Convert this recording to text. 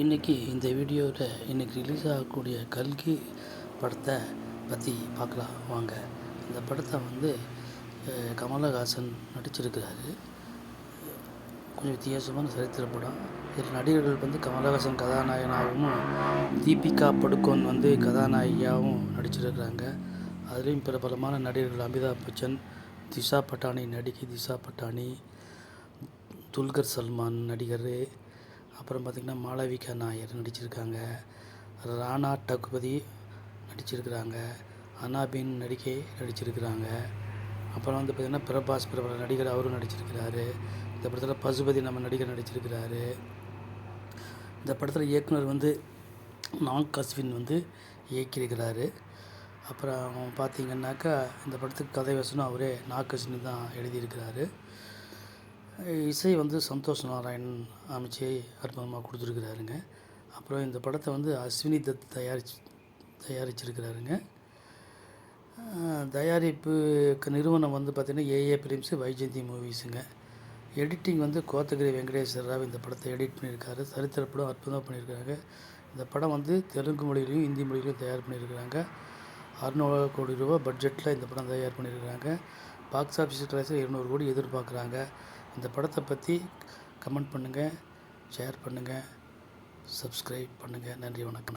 இன்றைக்கி இந்த வீடியோவில் இன்றைக்கி ரிலீஸ் ஆகக்கூடிய கல்கி படத்தை பற்றி பார்க்கலாம். வாங்க. இந்த படத்தை வந்து கமலஹாசன் நடிச்சிருக்கிறாரு. கொஞ்சம் வித்தியாசமான சரித்திர படம். இதில் நடிகர்கள் வந்து கமலஹாசன் கதாநாயகனாகவும் தீபிகா படுகோன் வந்து கதாநாயகியாகவும் நடிச்சிருக்கிறாங்க. அதுலேயும் பிரபலமான நடிகர்கள் அமிதாப் பச்சன் திஷா பட்டானி நடிகை திஷா பட்டானி துல்கர் சல்மான் நடிகர் அப்புறம் பார்த்திங்கன்னா மாளவிகா நாயர் நடிச்சிருக்காங்க. ராணா டகுபதி நடிச்சிருக்கிறாங்க. அனாபின் நடிகை நடிச்சிருக்கிறாங்க. அப்புறம் வந்து பார்த்திங்கன்னா பிரபாஸ் பிரபல நடிகர் அவரும் நடிச்சிருக்கிறாரு. இந்த படத்தில் பசுபதி நம்ம நடிகர் நடிச்சிருக்கிறாரு. இந்த படத்தில் இயக்குனர் வந்து நாக் கஸ்வின் வந்து இயக்கியிருக்கிறாரு. அப்புறம் பார்த்தீங்கன்னாக்கா இந்த படத்துக்கு கதை வசனம் அவரே நாக் தான் எழுதியிருக்கிறாரு. இசை வந்து சந்தோஷ் நாராயணன் அமைச்சு அற்புதமாக கொடுத்துருக்குறாருங்க. அப்புறம் இந்த படத்தை வந்து அஸ்வினி தத் தயாரிச்சு தயாரிச்சிருக்கிறாருங்க. தயாரிப்பு தயாரிப்புக்கு நிறுவனம் வந்து பார்த்திங்கன்னா ஏஏ பிலிம்ஸு வைஜெயந்தி மூவிஸுங்க. எடிட்டிங் வந்து கோத்தகிரி வெங்கடேஸ்வர ராவ் இந்த படத்தை எடிட் பண்ணியிருக்காரு. சரித்திர படம் அற்புதமாக பண்ணியிருக்காங்க. இந்த படம் வந்து தெலுங்கு மொழியிலையும் ஹிந்தி மொழியிலையும் தயார் பண்ணியிருக்கிறாங்க. அறுநூறு கோடி ரூபா பட்ஜெட்டில் இந்த படம் தயார் பண்ணியிருக்கிறாங்க. பாக்ஸ் ஆஃபீஸ் கிளாஸில் இருநூறு கோடி எதிர்பார்க்குறாங்க. இந்த படத்தை பற்றி கமெண்ட் பண்ணுங்கள் ஷேர் பண்ணுங்கள் சப்ஸ்கிரைப் பண்ணுங்கள் நன்றி வணக்கம்.